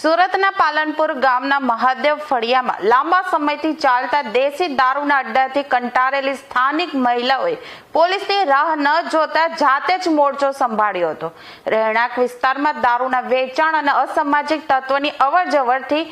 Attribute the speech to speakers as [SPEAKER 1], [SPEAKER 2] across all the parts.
[SPEAKER 1] સુરતના પાલનપુર ગામના મહાદેવ ફળિયામાં લાંબા સમયથી ચાલતા દેશી દારૂના અડ્ડાથી કંટારેલી સ્થાનિક મહિલાઓએ પોલીસની રાહ ન જોતા જાતે જ મોરચો સંભાળ્યો હતો. રહેણાંક વિસ્તારમાં દારૂના વેચાણ અને અસામાજિક તત્વોની અવરજવરથી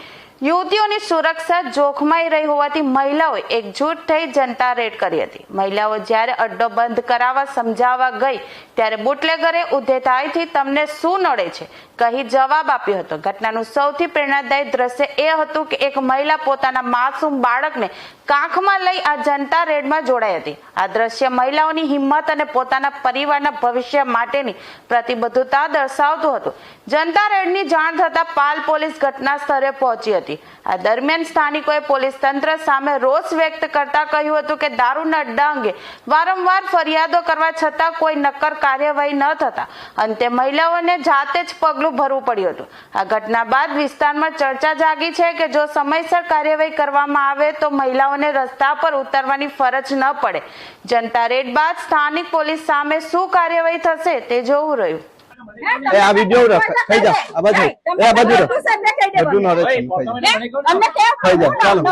[SPEAKER 1] યુવતીઓની સુરક્ષા જોખમાઈ રહી હોવાથી મહિલાઓએ એકજૂટ થઈ જનતા રેડ કરી હતી. મહિલાઓ જ્યારે અડ્ડો બંધ કરાવવા સમજાવવા ગઈ, ત્યારે બુટલેગરે ઉધેતાઈથી તમને શું નડે છે? કહી જવાબ આપ્યો હતો. ઘટનાનું સૌથી પ્રેરણાદાયી દ્રશ્ય એ હતું કે એક મહિલા પોતાના માસૂમ બાળકને કાંખમાં લઈ આ જનતા રેડમાં જોડાઈ હતી. આ દ્રશ્ય મહિલાઓની હિંમત અને પોતાના પરિવારના ભવિષ્ય માટેની પ્રતિબદ્ધતા દર્શાવતું હતું. જનતા રેડની જાણ થતાં પાલ પોલીસ ઘટના સ્થળે પહોંચી હતી. આ દરમિયાન સ્થાનિકોએ પોલીસ તંત્ર સામે રોષ વ્યક્ત કરતા કહ્યું હતું કે દારૂના અડ્ડા અંગે વારંવાર ફરિયાદો કરવા છતાં કોઈ નક્કર કાર્યવાહી ન થતા. અંતે મહિલાઓને જાતે જ પગલું ભરવું પડ્યું હતું. આ ઘટના બાદ વિસ્તારમાં ચર્ચા જાગી છે કે જો સમયસર કાર્યવાહી કરવામાં આવે તો મહિલાઓને રસ્તા પર ઉતરવાની ફરજ ન પડે. જનતા રેડ બાદ સ્થાનિક પોલીસ સામે શું કાર્યવાહી થશે તે જોવું રહ્યું.
[SPEAKER 2] એ આ વિડિયો રખ થઈ જા. આ બાજુ. એ આ બાજુ રખ બધું નડે છે, થઈ જા. થઈ જા. ચાલો.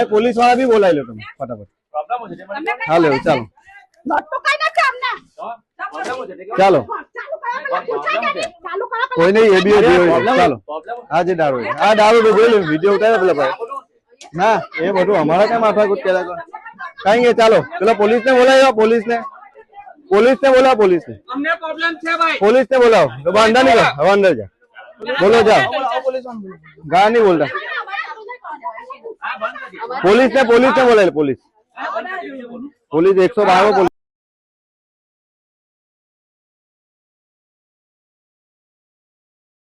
[SPEAKER 2] એ પોલીસવાળા બી બોલાવી લો તમે ફટાફટ. હાલો ચાલો. ચાલો. કોઈ નહીં એ બી ચાલો. આ જે દારૂ આ દારૂ તો લો વીડિયો ઉતારે પેલા ભાઈ. ના એ બધું અમારા કઈ માથા કૂટ કર્યા કરો? કઈ ચાલો. પેલા પોલીસ ને બોલાવ્યો પોલીસ ને પોલીસ ને બોલાવો પોલીસ ને
[SPEAKER 3] અમને પ્રોબ્લેમ છે ભાઈ.
[SPEAKER 2] પોલીસ ને બોલાવો. તો અંદર નીકળો હવે અંદર જા. બોલો જાઓ ગા નહીં બોલતા. પોલીસ ને પોલીસ. ને બોલાવે પોલીસ પોલીસ એકસો બાર